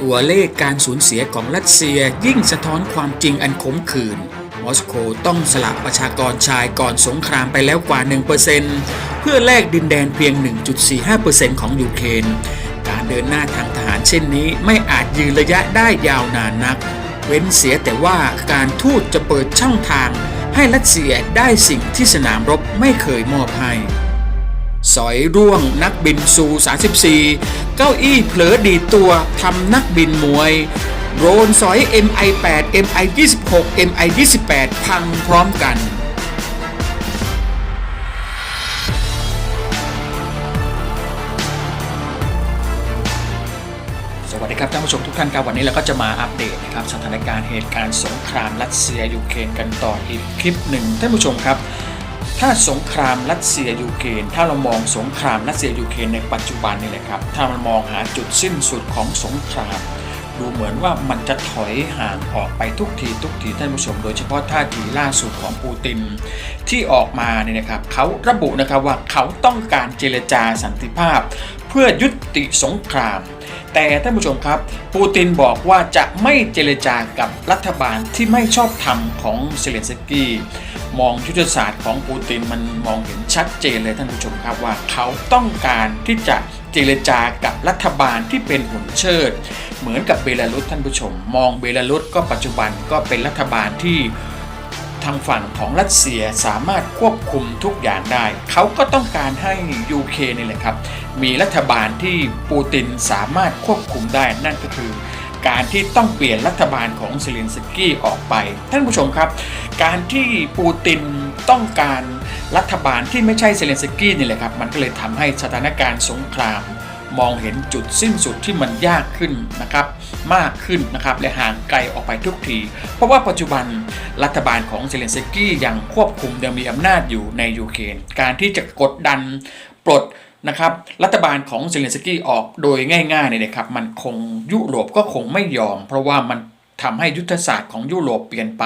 ตัวเลขการสูญเสียของรัสเซียยิ่งสะท้อนความจริงอันขมขื่น มอสโกต้องสละประชากรชายก่อนสงครามไปแล้วกว่า 1%เพื่อแลกดินแดนเพียง 1.45%ของยูเครน การเดินหน้าทางทหารเช่นนี้ไม่อาจยืนระยะได้ยาวนานนัก เว้นเสียแต่ว่าการทูตจะเปิดช่องทางให้รัสเซียได้สิ่งที่สนามรบไม่เคยมอบให้ สอยร่วงนักบินซู 34 เก้าอี้เผลอดีตัวทำนักบินมวย โดรนสอย MI8 MI26 MI28 พังพร้อมกันสวัสดีครับท่านผู้ชมทุกท่านครับวันนี้เราก็จะมาอัปเดตนะครับสถานการณ์เหตุการณ์สงครามรัสเซียยูเครนกันต่ออีกคลิปหนึ่งท่านผู้ชมครับ ถ้าสงครามรัสเซียยูเครนถ้าเรามองสงครามรัสเซียยูเครนในปัจจุบันนี่แหละครับ ถ้ามันมองหาจุดสิ้นสุดของสงคราม ดูเหมือนว่ามันจะถอยห่างออกไปทุกทีทุกทีท่านผู้ชม โดยเฉพาะท่าทีล่าสุดของปูติน ที่ออกมาเนี่ยนะครับเขาระบุนะครับว่าเขาต้องการเจรจาสันติภาพ เพื่อยุติสงครามแต่ท่านผู้ชมครับ ปูตินบอกว่าจะไม่เจรจากับรัฐบาลที่ไม่ชอบธรรมของเซเลนสกี้ มองยุทธศาสตร์ของปูตินมันมองเห็นชัดเจนเลยท่านผู้ชมครับว่าเขาต้องการที่จะเจรจากับรัฐบาลที่เป็นหุ่นเชิด เหมือนกับเบลารุสท่านผู้ชม มองเบลารุสก็ปัจจุบันก็เป็นรัฐบาลที่ทางฝั่งของรัสเซียสามารถควบคุมทุกอย่างได้ เขาก็ต้องการให้ยูเคนี่แหละครับ มีรัฐบาลที่ปูตินสามารถควบคุมได้นั่นก็คือ การที่ต้องเปลี่ยนรัฐบาลของเซเลนสกี้ออกไป ท่านผู้ชมครับ การที่ปูตินต้องการรัฐบาลที่ไม่ใช่เซเลนสกี้นี่แหละครับ มันก็เลยทำให้สถานการณ์สงครามมองเห็นจุดสิ้นสุดที่มันยากขึ้นนะครับ มากขึ้นนะครับและห่างไกลออกไปทุกที เพราะว่าปัจจุบันรัฐบาลของเซเลนสกี้ยังควบคุมยังมีอำนาจอยู่ในยูเครนการที่จะกดดันปลด นะครับรัฐบาลของเซเลนสกี้ออกโดยง่ายๆเนี่ยนะครับมันคงยุโรปก็คงไม่ยอม เพราะว่ามันทำให้ยุทธศาสตร์ของยุโรปเปลี่ยนไป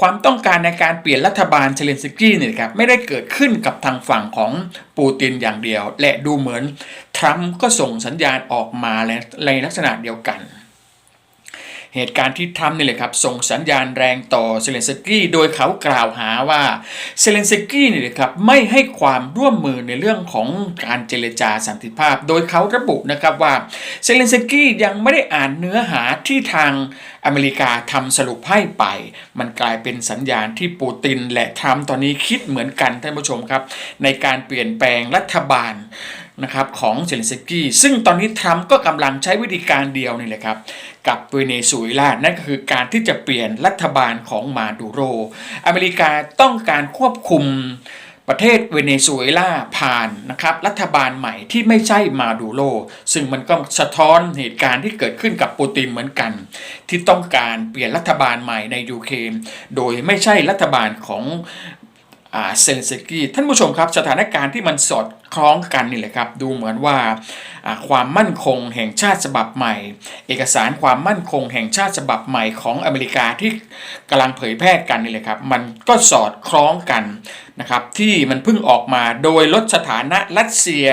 ความต้องการในการเปลี่ยนรัฐบาลเซเลนสกี้เนี่ยครับไม่ได้เกิดขึ้นกับทางฝั่งของปูตินอย่างเดียว และดูเหมือนทรัมป์ก็ส่งสัญญาณออกมาในลักษณะเดียวกัน เหตุการณ์ที่ทรัมป์นี่แหละครับส่งสัญญาณแรงต่อเซเลนสกี้โดยเขากล่าวหาว่าเซเลนสกี้นี่แหละครับไม่ให้ความร่วมมือในเรื่องของการเจรจาสันติภาพ โดยเขาระบุนะครับว่าเซเลนสกี้ยังไม่ได้อ่านเนื้อหาที่ทางอเมริกาทำสรุปให้ไป มันกลายเป็นสัญญาณที่ปูตินและทรัมป์ตอนนี้คิดเหมือนกันท่านผู้ชมครับ ในการเปลี่ยนแปลงรัฐบาล นะครับของเซเลนสกี้ซึ่งตอนนี้ทรัมป์ก็กำลังใช้วิธีการเดียวนี่แหละครับกับเวเนซุเอลา นั่นก็คือการที่จะเปลี่ยนรัฐบาลของมาดูโร อเมริกาต้องการควบคุมประเทศเวเนซุเอลาผ่านนะครับรัฐบาลใหม่ที่ไม่ใช่มาดูโรซึ่งมันก็สะท้อนเหตุการณ์ที่เกิดขึ้นกับปูตินเหมือนกัน ที่ต้องการเปลี่ยนรัฐบาลใหม่ในยูเครนโดยไม่ใช่รัฐบาลของ เซเลสกี้ท่านผู้ชมครับสถานการณ์ที่มันสอดคล้องกันนี่แหละครับดูเหมือนว่าความมั่นคงแห่งชาติฉบับใหม่ เอกสารความมั่นคงแห่งชาติฉบับใหม่ของอเมริกาที่กำลังเผยแพร่กันนี่แหละครับมันก็สอดคล้องกันนะครับที่มันเพิ่งออกมาโดยลดสถานะรัสเซีย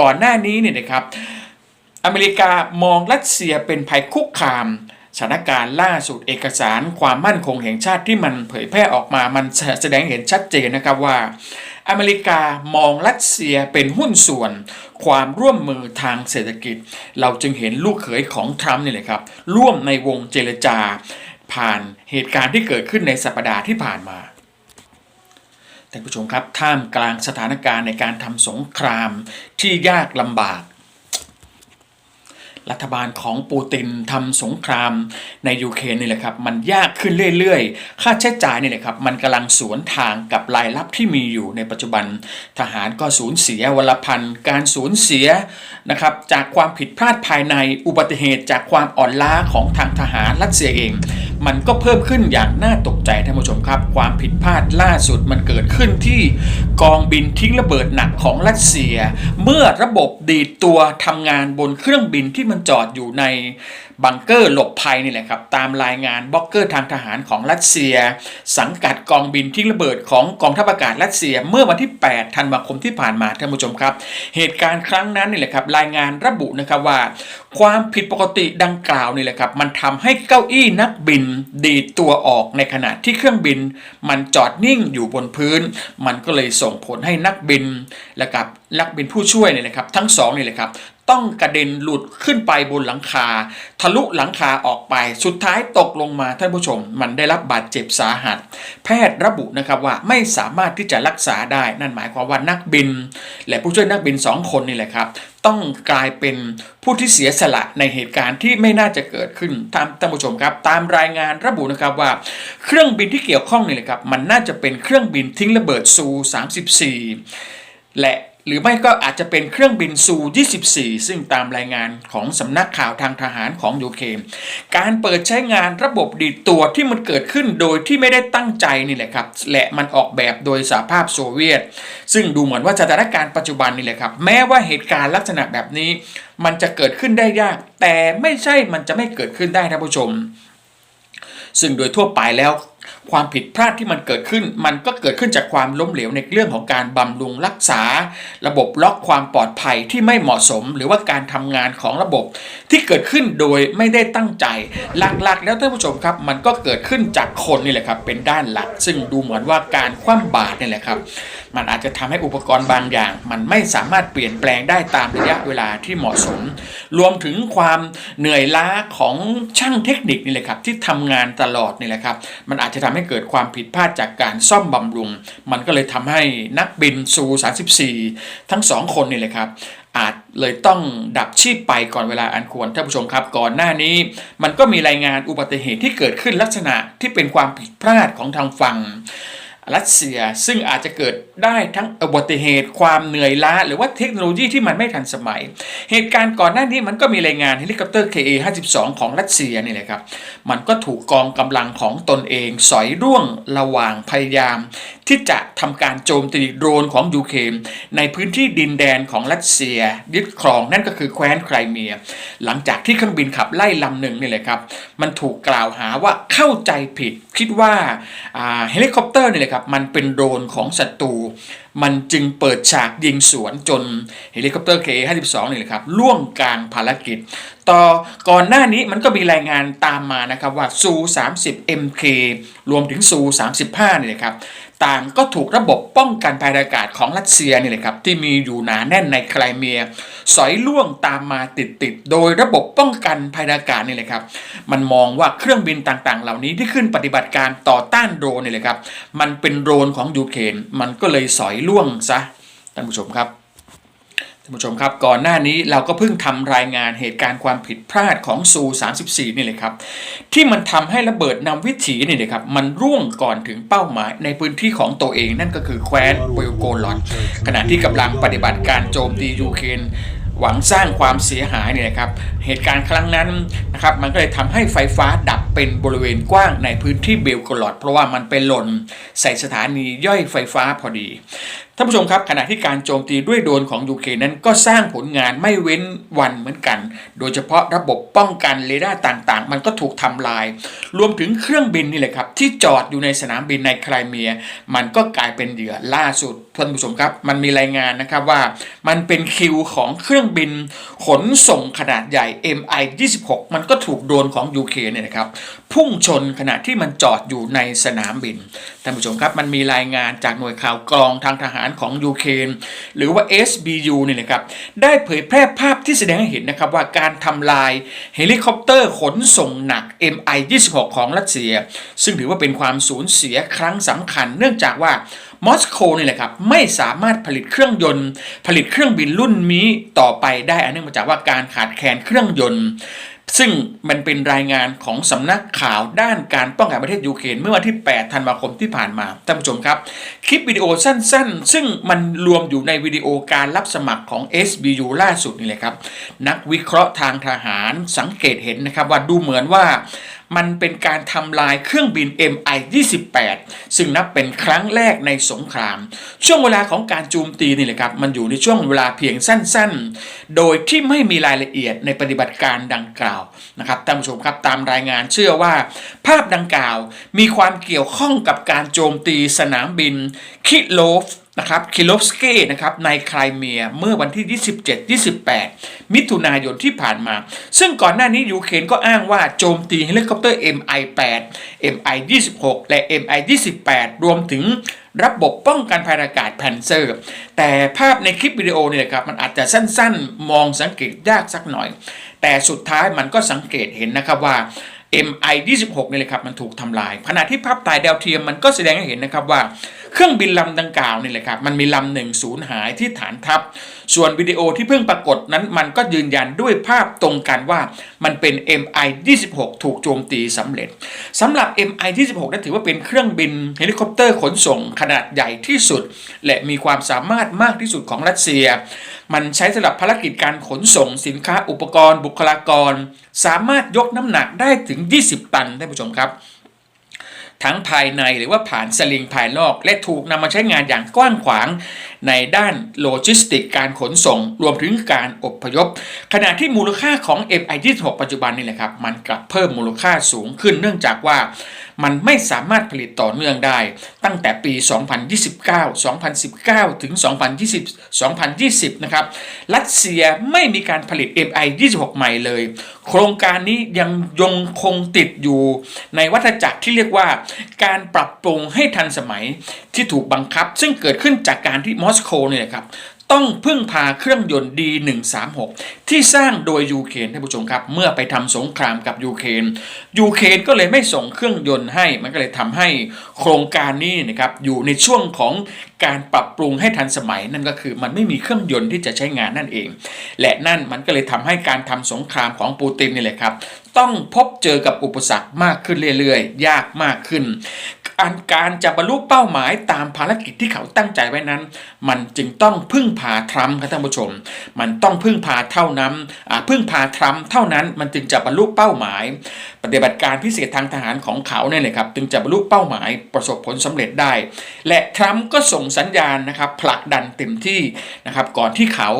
ก่อนหน้านี้เนี่ยนะครับอเมริกามองรัสเซียเป็นภัยคุกคาม สถานการณ์ล่าสุดเอกสารความมั่นคงแห่งชาติที่มันเผยแพร่ออกมามันแสดงเห็นชัดเจนนะครับว่า อเมริกามองรัสเซียเป็นหุ้นส่วน ความร่วมมือทางเศรษฐกิจ เราจึงเห็นลูกเขยของทรัมป์นี่แหละครับ ร่วมในวงเจรจา ผ่านเหตุการณ์ที่เกิดขึ้นในสัปดาห์ที่ผ่านมาท่านผู้ชมครับท่ามกลางสถานการณ์ในการทำสงครามที่ยากลำบาก รัฐบาลของปูตินทำสงครามในยูเครนนี่แหละครับมันยากขึ้นเรื่อยๆ ค่าใช้จ่ายนี่แหละครับมันกำลังสวนทางกับรายรับที่มีอยู่ในปัจจุบัน ทหารก็สูญเสียวัลพันการสูญเสียนะครับจากความผิดพลาดภายในอุบัติเหตุจากความอ่อนล้าของทางทหารรัสเซียเอง มันก็เพิ่มขึ้นอย่างน่าตกใจท่านผู้ชมครับ ความผิดพลาดล่าสุดมันเกิดขึ้นที่กองบินทิ้งระเบิดหนักของรัสเซีย เมื่อระบบดีดตัวทำงานบนเครื่องบินที่มันจอดอยู่ในบังเกอร์หลบภัยนี่แหละครับ ตามรายงานบล็อกเกอร์ทางทหารของรัสเซีย สังกัดกองบินทิ้งระเบิดของกองทัพอากาศรัสเซีย เมื่อวันที่ 8 ธันวาคมที่ผ่านมาท่านผู้ชมครับ เหตุการณ์ครั้งนั้นนี่แหละครับ รายงานระบุนะครับว่า ความผิดปกติดังกล่าวนี่แหละครับ มันทำให้เก้าอี้นักบินดีดตัวออกในขณะที่เครื่องบิน มันจอดนิ่งอยู่บนพื้น มันก็เลยส่งผลให้นักบินและกับนักบินผู้ช่วยเนี่ยนะครับ ทั้งสองนี่แหละครับ ต้องกระเด็นหลุดขึ้นไปบนหลังคา ทะลุหลังคาออกไป สุดท้ายตกลงมาท่านผู้ชม มันได้รับบาดเจ็บสาหัส แพทย์ระบุนะครับว่าไม่สามารถที่จะรักษาได้ นั่นหมายความว่านักบิน และผู้ช่วยนักบินสองคนนี่แหละครับ ต้องกลายเป็นผู้ที่เสียสละในเหตุการณ์ที่ไม่น่าจะเกิดขึ้นตามท่านผู้ชมครับ ตามรายงานระบุนะครับว่า เครื่องบินที่เกี่ยวข้องนี่แหละครับ มันน่าจะเป็นเครื่องบินทิ้งระเบิดซู 34และ หรือไม่ก็อาจจะเป็นเครื่องบินซู24 ซึ่งตามรายงานของสำนักข่าวทางทหารของยูเครนการเปิดใช้งานระบบดีดตัวที่มันเกิดขึ้นโดยที่ไม่ได้ตั้งใจนี่แหละครับและมันออกแบบโดยสหภาพโซเวียต ซึ่งดูเหมือนว่าสถานการณ์ปัจจุบันนี่แหละครับ แม้ว่าเหตุการณ์ลักษณะแบบนี้ มันจะเกิดขึ้นได้ยาก แต่ไม่ใช่มันจะไม่เกิดขึ้นได้ท่านผู้ชม ซึ่งโดยทั่วไปแล้ว ความผิดพลาดที่มันเกิดขึ้น มันก็เกิดขึ้นจากความล้มเหลวในเรื่องของการบำรุงรักษา ระบบล็อกความปลอดภัยที่ไม่เหมาะสม หรือว่าการทำงานของระบบ ที่เกิดขึ้นโดยไม่ได้ตั้งใจ หลักๆ แล้วท่านผู้ชมครับ มันก็เกิดขึ้นจากคนนี่แหละครับเป็นด้านหลัก ซึ่งดูเหมือนว่าการคว่ำบาตรนี่แหละครับมันอาจจะทำให้อุปกรณ์บางอย่าง มันไม่สามารถเปลี่ยนแปลงได้ตามระยะเวลาที่เหมาะสม รวมถึงความเหนื่อยล้าของช่างเทคนิคนี่แหละครับที่ทำงานตลอดนี่แหละครับมันอาจจะทำให้เกิดความผิดพลาดจากการซ่อมบำรุง มันก็เลยทำให้นักบินซู34 ทั้งสองคนนี่แหละครับอาจเลยต้องดับชีพไปก่อนเวลาอันควรท่านผู้ชมครับก่อนหน้านี้ มันก็มีรายงานอุบัติเหตุที่เกิดขึ้นลักษณะที่เป็นความผิดพลาดของทางฝั่ง รัสเซียซึ่งอาจจะเกิดได้ทั้งอุบัติเหตุความเหนื่อยล้า หรือว่าเทคโนโลยีที่มันไม่ทันสมัย เหตุการณ์ก่อนหน้านี้มันก็มีรายงานเฮลิคอปเตอร์ KA-52 ของรัสเซียนี่แหละครับ มันก็ถูกกองกำลังของตนเอง สอยร่วงระหว่างพยายาม ที่จะทำการโจมตีโดรนของยูเครนในพื้นที่ดินแดนของรัสเซีย ยึดครองนั่นก็คือแคว้นไครเมีย หลังจากที่เครื่องบินขับไล่ลำหนึ่งนี่แหละครับ มันถูกกล่าวหาว่าเข้าใจผิด คิดว่าเฮลิคอปเตอร์นี่แหละครับมันเป็นโดรนของศัตรู มันจึงเปิดฉากยิงสวนจนเฮลิคอปเตอร์ K52 นี่แหละครับล่วงกลางภารกิจ ต่อก่อนหน้านี้มันก็มีรายงานตามมานะครับว่าซู 30 MK รวมถึงซู 35 นี่แหละครับต่างก็ถูกระบบป้องกันภัยอากาศของรัสเซียนี่แหละครับที่มีอยู่หนาแน่นในไครเมีย สอยล่วงตามมาติดๆโดยระบบป้องกันภัยอากาศนี่แหละครับ มันมองว่าเครื่องบินต่างๆ เหล่านี้ที่ขึ้นปฏิบัติการต่อต้านโดรนนี่แหละครับ มันเป็นโดรนของยูเครนมันก็เลยสอยล่วงซะท่านผู้ชมครับท่านผู้ชมครับก่อนหน้านี้เราก็เพิ่งทำรายงานเหตุการณ์ความผิดพลาดของซู34นี่เลยครับที่มันทำให้ระเบิดนำวิถีนี่เลยครับมันร่วงก่อนถึงเป้าหมายในพื้นที่ของตัวเองนั่นก็คือแคว้นเวลโกลอนขณะที่กำลังปฏิบัติการโจมตียูเครน หวังสร้างความเสียหายเนี่ยนะครับเหตุการณ์ครั้งนั้นนะครับมันก็เลยทำให้ไฟฟ้าดับเป็นบริเวณกว้างในพื้นที่เบลกลอด เพราะว่ามันไปหล่นใส่สถานีย่อยไฟฟ้าพอดี ท่านผู้ชมครับขณะที่การโจมตีด้วยโดรนของยูเครนนั้นก็สร้างผลงานไม่เว้นวันเหมือนกัน โดยเฉพาะระบบป้องกันเรดาร์ต่างๆ มันก็ถูกทำลาย รวมถึงเครื่องบินนี่แหละครับ ที่จอดอยู่ในสนามบินในไครเมีย มันก็กลายเป็นเหยื่อล่าสุดท่านผู้ชมครับ มันมีรายงานนะครับว่า มันเป็นคิวของเครื่องบิน ขนส่งขนาดใหญ่ MI-26 มันก็ถูกโดรนของยูเครนเนี่ยนะครับพุ่งชนขณะที่มันจอดอยู่ในสนามบินท่านผู้ชมครับมันมีรายงานจากหน่วยข่าวกรองทางทหารของยูเครนหรือว่า SBU เนี่ยนะครับได้เผยแพร่ภาพที่แสดงให้เห็นนะครับว่าการทำลายเฮลิคอปเตอร์ขนส่งหนัก MI-26 ของรัสเซีย ซึ่งถือว่าเป็นความสูญเสียครั้งสำคัญ เนื่องจากว่ามอสโกนี่แหละครับไม่สามารถผลิตเครื่องยนต์ ผลิตเครื่องบินรุ่นนี้ต่อไปได้อันเนื่องมาจากว่าการขาดแคลนเครื่องยนต์ ซึ่งมันเป็นรายงานของสำนักข่าวด้านการป้องกันประเทศยูเครนเมื่อวันที่ 8 ธันวาคมที่ผ่านมา ท่านผู้ชมครับ คลิปวิดีโอสั้นๆ ซึ่งมันรวมอยู่ในวิดีโอการรับสมัครของ SBU ล่าสุดนี่แหละครับ นักวิเคราะห์ทางทหารสังเกตเห็นนะครับว่าดูเหมือนว่า มันเป็นการทำลายเครื่องบิน MI-28 ซึ่งนับเป็นครั้งแรกในสงคราม ช่วงเวลาของการโจูมตีนี่แหละครับ มันอยู่ในช่วงเวลาเพียงสั้นๆ โดยที่ไม่มีรายละเอียดในปฏิบัติการดังกล่าวนะครับท่านผู้ชมครับตามรายงานเชื่อว่า ภาพดังกล่าวมีความเกี่ยวข้องกับการโจมตีสนามบินคิโลฟ นะครับคิโลฟสเก้นะครับในไครเมียเมื่อวันที่ 27-28 มิถุนายนที่ผ่านมา ซึ่งก่อนหน้านี้ยูเครนก็อ้างว่าโจมตีเฮลิคอปเตอร์ MI8 MI26 และ MI28 รวมถึงระบบป้องกันภัยอากาศแพนเซอร์ แต่ภาพในคลิปวิดีโอเนี่ยครับมันอาจจะสั้นๆ มองสังเกตยากสักหน่อย แต่สุดท้ายมันก็สังเกตเห็นนะครับว่า MI26 นี่เลยครับมันถูกทำลายขณะที่ภาพถ่ายดาวเทียมมันก็แสดงให้เห็นนะครับว่าเครื่องบินลำดังกล่าวนี่แหละครับมันมีลำหนึ่งสูญหายที่ฐานทัพ ส่วนวิดีโอที่เพิ่งปรากฏนั้นมันก็ยืนยันด้วยภาพตรงกันว่ามันเป็น MI26 ถูกโจมตีสำเร็จสำหรับ MI26 นั้นถือว่าเป็นเครื่องบินเฮลิคอปเตอร์ขนส่งขนาดใหญ่ที่สุด และมีความสามารถมากที่สุดของรัสเซีย มันใช้สำหรับภารกิจการขนส่งสินค้าอุปกรณ์ บุคลากร สามารถยกน้ำหนักได้ถึง 20 ตันท่านผู้ชมครับ ทั้งภายในหรือว่าผ่านสลิงภายนอก และถูกนำมาใช้งานอย่างกว้างขวางในด้านโลจิสติกการขนส่งรวมถึงการอพยพ ขณะที่มูลค่าของ MI26 ปัจจุบันนี่แหละครับ มันกลับเพิ่มมูลค่าสูงขึ้นเนื่องจากว่ามันไม่สามารถผลิตต่อเนื่องได้ ตั้งแต่ปี 2029 2019 ถึง 2020 2020 นะครับ รัสเซียไม่มีการผลิต MI26 ใหม่เลย โครงการนี้ยังยงคงติดอยู่ในวัฏจักรที่เรียกว่า การปรับปรุงให้ทันสมัยที่ถูกบังคับ ซึ่งเกิดขึ้นจากการที่มอสโกเนี่ยครับต้องพึ่งพาเครื่องยนต์ D136 ที่สร้างโดยยูเครนท่านผู้ชมครับ เมื่อไปทำสงครามกับยูเครนยูเครนก็เลยไม่ส่งเครื่องยนต์ให้ มันก็เลยทำให้โครงการนี้นะครับอยู่ในช่วงของการปรับปรุงให้ทันสมัยนั่นก็คือมันไม่มีเครื่องยนต์ที่จะใช้งานนั่นเอง และนั่นมันก็เลยทำให้การทำสงครามของปูตินนี่แหละครับต้องพบเจอกับอุปสรรคมากขึ้นเรื่อยๆ ยากมากขึ้น การการจะบรรลุเป้าหมายตามภารกิจที่เขาตั้งใจไว้นั้น มันจึงต้องพึ่งพาทรัมป์ครับท่านผู้ชม มันต้องพึ่งพาเท่านั้นอ่าพึ่งพาทรัมป์เท่านั้นมันจึงจะบรรลุเป้าหมาย ปฏิบัติการพิเศษทางทหารของเขาเนี่ยเลยครับ จึงจะบรรลุเป้าหมายประสบผลสำเร็จได้ และทรัมป์ก็ส่งสัญญาณนะครับผลักดันเต็มที่นะครับก่อนที่เขา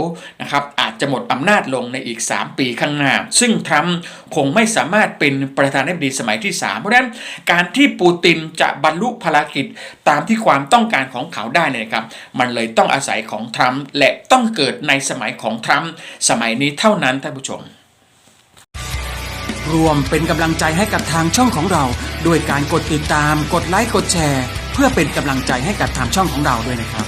นะครับอาจจะหมดอำนาจลงในอีก 3 ปีข้างหน้า ซึ่งทรัมป์คงไม่สามารถเป็นประธานาธิบดีสมัยที่3เพราะฉะนั้นการที่ปูตินจะบรรลุภารกิจตามที่ความต้องการของเขาได้เนี่ยนะครับ มันเลยต้องอาศัยของทรัมป์และต้องเกิดในสมัยของทรัมป์สมัยนี้เท่านั้นท่านผู้ชมรวมเป็นกำลังใจให้กับทางช่องของเรา ด้วยการกดติดตาม กดไลค์ กดแชร์ เพื่อเป็นกำลังใจให้กับทางช่องของเราด้วยนะครับ